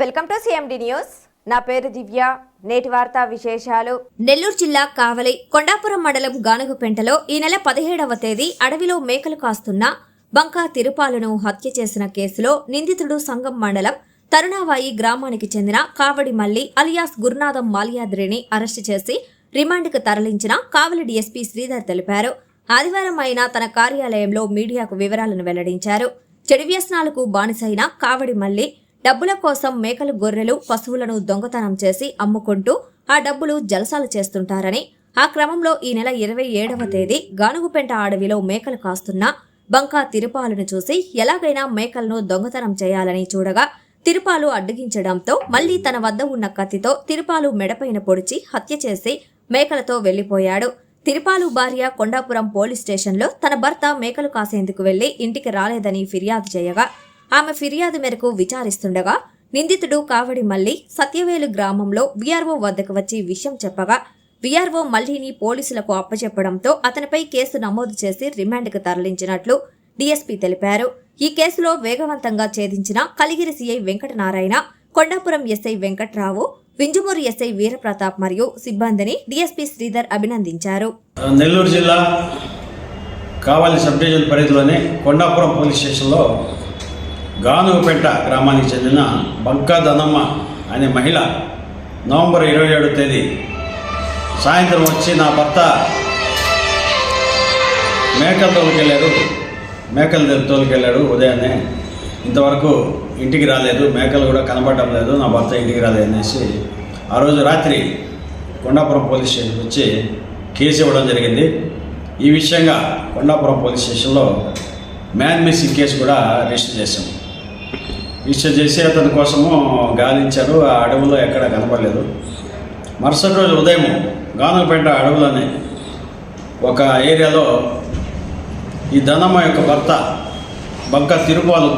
Welcome to CMD news నా పేరు దివ్య. నేటి వార్తా విశేషాలు. నెల్లూరు జిల్లా కావలి కొండాపురం మండలం గానుగుపెంటలో ఈ నెల పదిహేడవ తేదీ అడవిలో మేకలు కాస్తున్న బంకా తిరుపాలను హత్య చేసిన కేసులో నిందితుడు సంగం మండలం తరుణావాయి గ్రామానికి చెందిన కావడి మల్లి అలియాస్ గురునాథం మాల్యాద్రిని అరెస్టు చేసి రిమాండ్కు తరలించిన కావలి డీఎస్పీ శ్రీధర్ తెలిపారు. ఆదివారం ఆయన తన కార్యాలయంలో మీడియాకు వివరాలను వెల్లడించారు. చెడు వ్యసనాలకు బానిసైన కావడి మల్లి డబ్బుల కోసం మేకలు గొర్రెలు పశువులను దొంగతనం చేసి అమ్ముకుంటూ ఆ డబ్బులు జలసాలు చేస్తుంటారని ఆ క్రమంలో ఈ నెల ఇరవై ఏడవ తేదీ గానుగుపెంట అడవిలో మేకలు కాస్తున్న బంకా తిరుపాలను చూసి ఎలాగైనా మేకలను దొంగతనం చేయాలని చూడగా తిరుపాలు అడ్డగించడంతో మళ్ళీ తన వద్ద ఉన్న కత్తితో తిరుపాలు మెడపైన పొడిచి హత్య చేసి మేకలతో వెళ్ళిపోయాడు తిరుపాలు భార్య కొండాపురం పోలీస్ స్టేషన్లో తన భర్త మేకలు కాసేందుకు వెళ్ళి ఇంటికి రాలేదని ఫిర్యాదు చేయగా ఆమె ఫిర్యాదు మేరకు విచారిస్తుండగా నిందితుడు కావడి మల్లి సత్యవేలు గ్రామంలో వీఆర్ఓ వద్దకు వచ్చి విషయం చెప్పగా వీఆర్ఓ మల్లిని పోలీసులకు అప్పచెప్పడంతో అతనిపై కేసు నమోదు చేసి రిమాండ్కు తరలించినట్లు డీఎస్పీ తెలిపారు. ఈ కేసులో వేగవంతంగా ఛేదించిన Kaligiri CI Venkatanarayana Kondapuram SI Venkatrao Vinjamuru SI Veeraprathap మరియు సిబ్బందిని డీఎస్పీ శ్రీధర్ అభినందించారు. నెల్లూరు జిల్లా కావాలి సబ్ డివిజన్ పరిధిలోని కొండాపురం పోలీస్ స్టేషన్లో గానుగుపేట గ్రామానికి చెందిన బంకా దనమ్మ అనే మహిళ నవంబర్ ఇరవై ఏడో తేదీ సాయంత్రం వచ్చి నా భర్త మేకల తోలుకెళ్ళాడు మేకలు తోలుకెళ్ళాడు ఉదయాన్నే. ఇంతవరకు ఇంటికి రాలేదు. మేకలు కూడా కనపడటం లేదు. నా భర్త ఇంటికి రాలేదు అనేసి ఆ రోజు రాత్రి కొండాపురం పోలీస్ స్టేషన్కి వచ్చి కేసు ఇవ్వడం జరిగింది. ఈ విషయంగా కొండాపురం పోలీస్ స్టేషన్లో మ్యాన్ మిస్సింగ్ కేసు కూడా రిజిస్టర్ చేశాం రిజిస్టర్ చేసి అతని కోసము గాలించారు ఆ అడవులో ఎక్కడ కనపడలేదు. మరుసటి రోజు ఉదయం గానుపేట అడవులోనే ఒక ఏరియాలో ఈ ధనమ్మ యొక్క భర్త బంక తిరుపాలు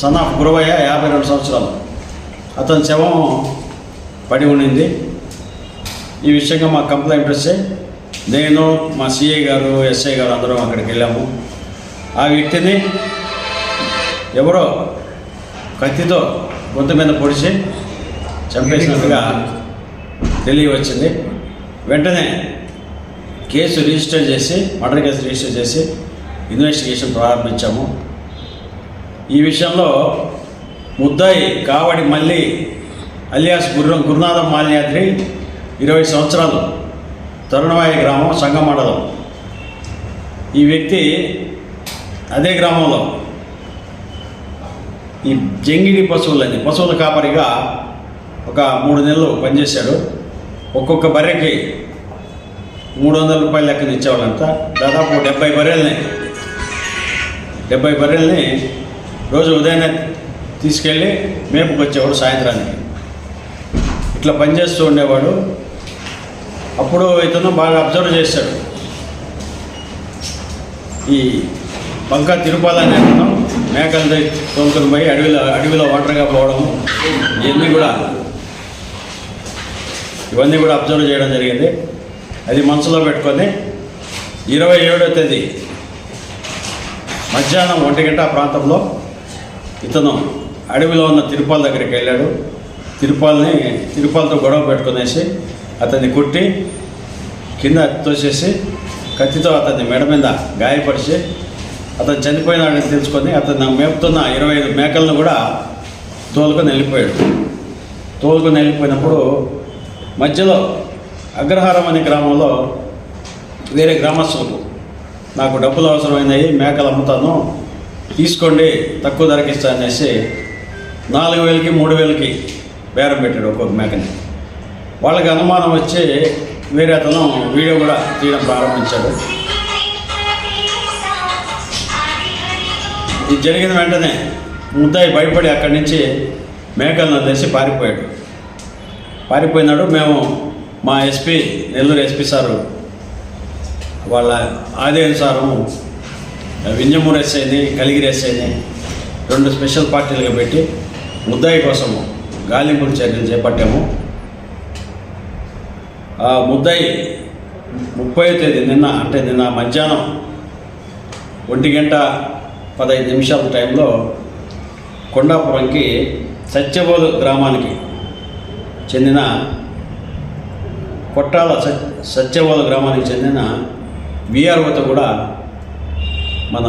సన్ ఆఫ్ గురవయ్య యాభై రెండు సంవత్సరాలు. అతని శవం పడి ఉండింది. ఈ విషయంగా మా కంప్లైంట్ వస్తే నేను మా సిఐ గారు ఎస్ఐ గారు అందరం అక్కడికి వెళ్ళాము. ఆ వ్యక్తిని ఎవరో కత్తితో గొంతు మీద పొడిచి చంపేసినట్టుగా తెలియవచ్చింది. వెంటనే కేసు రిజిస్టర్ చేసి మర్డర్ కేసు రిజిస్టర్ చేసి ఇన్వెస్టిగేషన్ ప్రారంభించాము. ఈ విషయంలో ముద్దాయి కావడి మళ్ళీ అలియాస్ గుర్రం గురునాథం మాల్యాద్రి ఇరవై సంవత్సరాలు తరుణవాయి గ్రామం సంగమండలం. ఈ వ్యక్తి అదే గ్రామంలో ఈ జంగిడి పశువులని పశువుల కాపరిగా ఒక మూడు నెలలు పనిచేశాడు. ఒక్కొక్క బర్రెకి మూడు వందల రూపాయల లెక్కన ఇచ్చేవాళ్ళంతా దాదాపు డెబ్బై బర్రెల్ని డెబ్బై బర్రెల్ని రోజు ఉదయాన్నే తీసుకెళ్ళి మేపుకు వచ్చేవాడు సాయంత్రానికి. ఇట్లా పనిచేస్తూ ఉండేవాడు. అప్పుడు ఇతను బాగా అబ్జర్వ్ చేశాడు. ఈ బంకా తిరుపాలని అతను మేకలతో తోలుకొని పోయి అడవిలో అడవిలో ఒంటరిగా పోవడం ఇవన్నీ కూడా ఇవన్నీ కూడా అబ్జర్వ్ చేయడం జరిగింది. అది మనసులో పెట్టుకొని ఇరవై ఏడో తేదీ మధ్యాహ్నం ఒంటి గంట ఆ ప్రాంతంలో ఇతను అడవిలో ఉన్న తిరుపాల దగ్గరికి వెళ్ళాడు. తిరుపాలని తిరుపాలతో గొడవ పెట్టుకునేసి అతన్ని కుట్టి కింద తోసేసి కత్తితో అతన్ని మెడ మీద గాయపరిచి అతను చనిపోయినాడని తెలుసుకొని అతను మేపుతున్న ఇరవై ఐదు మేకలను కూడా తోలుకొని వెళ్ళిపోయాడు. తోలుకొని వెళ్ళిపోయినప్పుడు మధ్యలో అగ్రహారం అనే గ్రామంలో వేరే గ్రామస్తులకు నాకు డబ్బులు అవసరమైనవి మేకలు అమ్ముతాను తీసుకోండి తక్కువ ధరకి ఇస్తాను అనేసి నాలుగు వేలకి మూడు వేలకి బేరం పెట్టాడు ఒక్కొక్క మేకని. వాళ్ళకి అనుమానం వచ్చి వేరే అతను వీడియో కూడా తీయడం ప్రారంభించాడు. ఇది జరిగిన వెంటనే ముద్దాయి భయపడి అక్కడి నుంచి మేకలను వదిలేసి పారిపోయాడు. పారిపోయినాడు మేము మా ఎస్పీ నెల్లూరు ఎస్పీ సారు వాళ్ళ ఆదేశానుసారం వింజమూరు ఎస్ఐని కలిగిరి ఎస్ఐని రెండు స్పెషల్ పార్టీలుగా పెట్టి ముద్దాయి కోసము గాలింపుల చర్యలు చేపట్టాము. ఆ ముద్దాయి ముప్పై తేదీ నిన్న అంటే నిన్న మధ్యాహ్నం ఒంటి గంట పదహైదు నిమిషాల టైంలో కొండాపురంకి సత్యబోధ గ్రామానికి చెందిన కొట్టాల సత్ సత్యబోధ గ్రామానికి చెందిన విఆర్ఓతో కూడా మన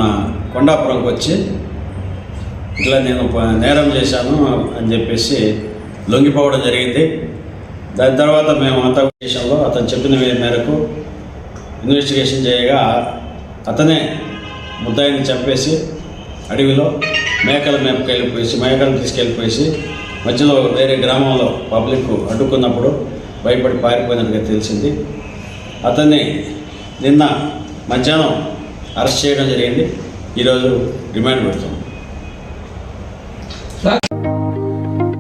కొండాపురంకి వచ్చి ఇట్లా నేను ప- నేరం చేశాను అని చెప్పేసి లొంగిపోవడం జరిగింది. దాని తర్వాత మేము అంతా విషయంలో అతను చెప్పిన మేరకు ఇన్వెస్టిగేషన్ చేయగా అతనే ముద్దాయిని చంపేసి అడవిలో మేకల మేపకి వెళ్ళిపోయేసి మేకలు తీసుకెళ్ళిపోయేసి మధ్యలో వేరే గ్రామంలో పబ్లిక్ అడ్డుకున్నప్పుడు భయపడి పారిపోయినట్టుగా తెలిసింది. అతన్ని నిన్న మధ్యాహ్నం అరెస్ట్ చేయడం జరిగింది. ఈరోజు రిమాండ్ పెడుతున్నాం.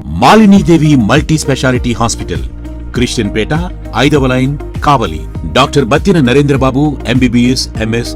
Malinidevi multi speciality hospital Christian పేట ఐదవ line Kavali. Doctor Battina Narendrababu MBBS MS